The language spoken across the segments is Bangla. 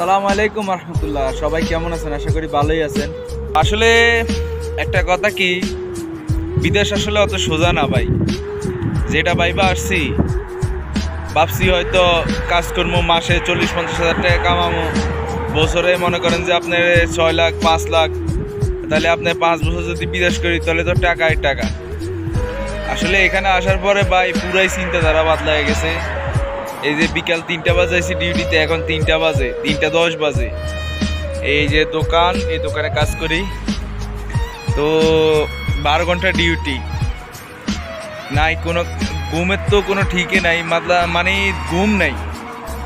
সালাম আলাইকুম রহমতুল্লাহ। সবাই কেমন আছেন? আশা করি ভালোই আছেন। আসলে একটা কথা কি, বিদেশ আসলে অত সোজা না ভাই। যেটা ভাইবা আসছি, ভাবছি হয়তো কাজকর্ম মাসে চল্লিশ, পঞ্চাশ হাজার টাকা কামামো। বছরে মনে করেন যে আপনার ছয় লাখ, পাঁচ লাখ, তাহলে আপনি পাঁচ বছর যদি বিদেশ করি, তাহলে তো টাকাই টাকা। আসলে এখানে আসার পরে ভাই পুরাই চিন্তাধারা বদলায় গেছে। এই যে বিকাল তিনটা বাজে, আইসি ডিউটিতে এখন তিনটা বাজে, তিনটা দশ বাজে। এই যে দোকান, এই দোকানে কাজ করি। তো বারো ঘণ্টা ডিউটি নাই, কোনো ঘুমের তো কোনো ঠিকই নাই, মাতলা মানে ঘুম নাই।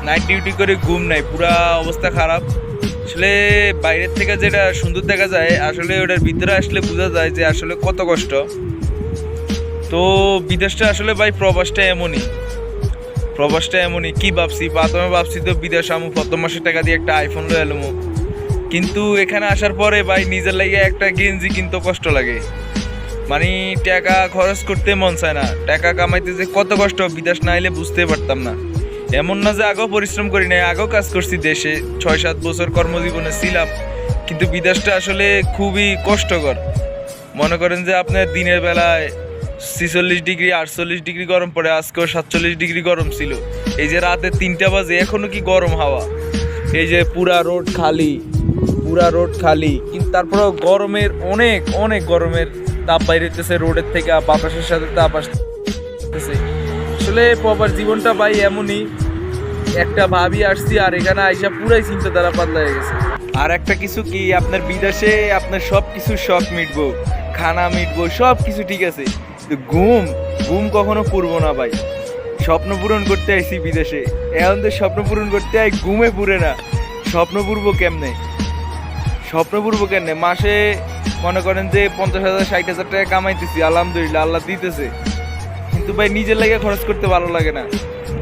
নাইট ডিউটি করে ঘুম নাই, পুরা অবস্থা খারাপ। আসলে বাইরের থেকে যেটা সুন্দর দেখা যায়, আসলে ওটার ভিতরে আসলে বোঝা যায় যে আসলে কত কষ্ট। তো বিদেশটা আসলে ভাই প্রবাসটা এমনই। প্রবাসটা এমনই, কি ভাবছি? প্রথমে ভাবছি তো বিদেশ আমু, প্রথম মাসের টাকা দিয়ে একটা আইফোন লয়ে এলাম। কিন্তু এখানে আসার পরে ভাই নিজের লাগে একটা গেঞ্জি কিনতে কষ্ট লাগে। মানে টাকা খরচ করতে মন চায় না। টাকা কামাইতে যে কত কষ্ট, বিদেশ না এলে বুঝতে পারতাম না। এমন না যে আগেও পরিশ্রম করি নাই, আগেও কাজ করছি দেশে। ছয় সাত বছর কর্মজীবনে ছিলাম, কিন্তু বিদেশটা আসলে খুবই কষ্টকর। মনে করেন যে আপনার দিনের বেলায় ছিচল্লিশ ডিগ্রি, আটচল্লিশ ডিগ্রি গরম পড়ে, আজকেও সাতচল্লিশ ডিগ্রি গরম ছিল। এই যে রাতে তিনটা বাজে, এখনও কি গরম হাওয়া? এই যে পুরা রোড খালি, পুরা রোড খালি। কিন্তু তারপরেও গরমের অনেক অনেক গরমের তাপ বাইরেতেছে রোডের থেকে বাতাসের সাথে তাপ আসতেছে। আসলে প্রবার জীবনটা ভাই এমনই। একটা ভাবি আসছি আর এখানে আইসা পুরাই চিন্তাধারা পাতলা হয়ে গেছে। আর একটা কিছু কি, আপনার বিদেশে আপনার সব কিছু শখ মিটবো, খানা মিটবো সব কিছু ঠিক আছে। কিন্তু ঘুম ঘুম কখনো পূর্ব না ভাই। স্বপ্ন পূরণ করতে আইসি বিদেশে। এখন তো স্বপ্ন পূরণ করতে আই ঘুমে পুরে না। স্বপ্ন পূর্ব কেমনে? স্বপ্ন পূর্ব কেমনে? মাসে মনে করেন যে পঞ্চাশ হাজার, ষাট হাজার টাকা কামাইতেছি, আলহামদুলিল্লাহ, আল্লাহ দিতেছে। কিন্তু ভাই, নিজের লাগে খরচ করতে ভালো লাগে না।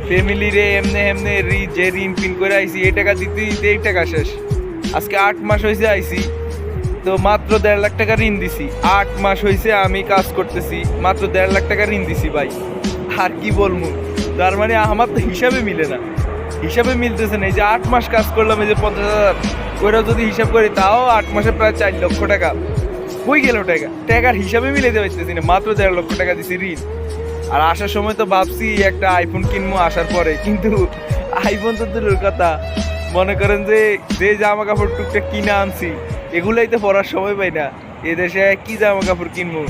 ফ্যামিলি রে এমনে এমনে রি- যে ঋণ পিন করে আইছি, এই টাকা দিতে দিতে এই টাকা শেষ। আজকে আট মাস হয়েছে আইছি। তো মাত্র দেড় লাখ টাকা ঋণ দিছি। আট মাস হয়েছে আমি কাজ করতেছি। মাত্র দেড় লাখ টাকা ঋণ দিছি ভাই। আর কি বলব? তার মানে আমার তো হিসাবে মিলে না। হিসাবে মিলতেছে না। এই যে আট মাস কাজ করলাম, এই যে পঞ্চাশ হাজার। ওইটাও যদি হিসাব করি, তাও আট মাসে প্রায় চার লক্ষ টাকা। কই গেল টাকা? টাকার হিসাবে মিলে দিতে পারতেছি না। মাত্র দেড় লক্ষ টাকা দিছি ঋণ। আর আসার সময় তো ভাবছি, একটা আইফোন কিনবো আসার পরে। কিন্তু আইফোন তো দূরের কথা। মনে করেন যে যে জামা কাপড় টুকটাক কিনে আনছি এগুলাই তো পরার সময় পাই না। এদেশে কি জামা কাপড় কিনবো?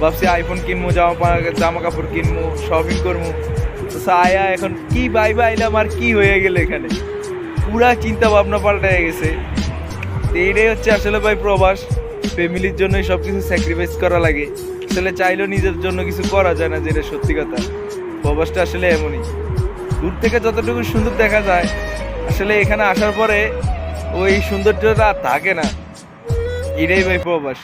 ভাবছি আইফোন কিনবো, জামা জামা কাপড় কিনবো শপিং করব। সায়া এখন কি বাই বাইলাম আর কি হয়ে গেল এখানে? পুরা চিন্তা ভাবনা পাল্টে গেছে। এইটাই হচ্ছে আসলে ভাই প্রবাস। ফ্যামিলির জন্যই সব কিছু স্যাক্রিফাইস করা লাগে। আসলে চাইলেও নিজের জন্য কিছু করা যায় না, যেটা সত্যি কথা। প্রবাসটা আসলে এমনই। দূর থেকে যতটুকু সুন্দর দেখা যায়, আসলে এখানে আসার পরে ওই সৌন্দর্যটা থাকে না। এটাই ভাই প্রবাস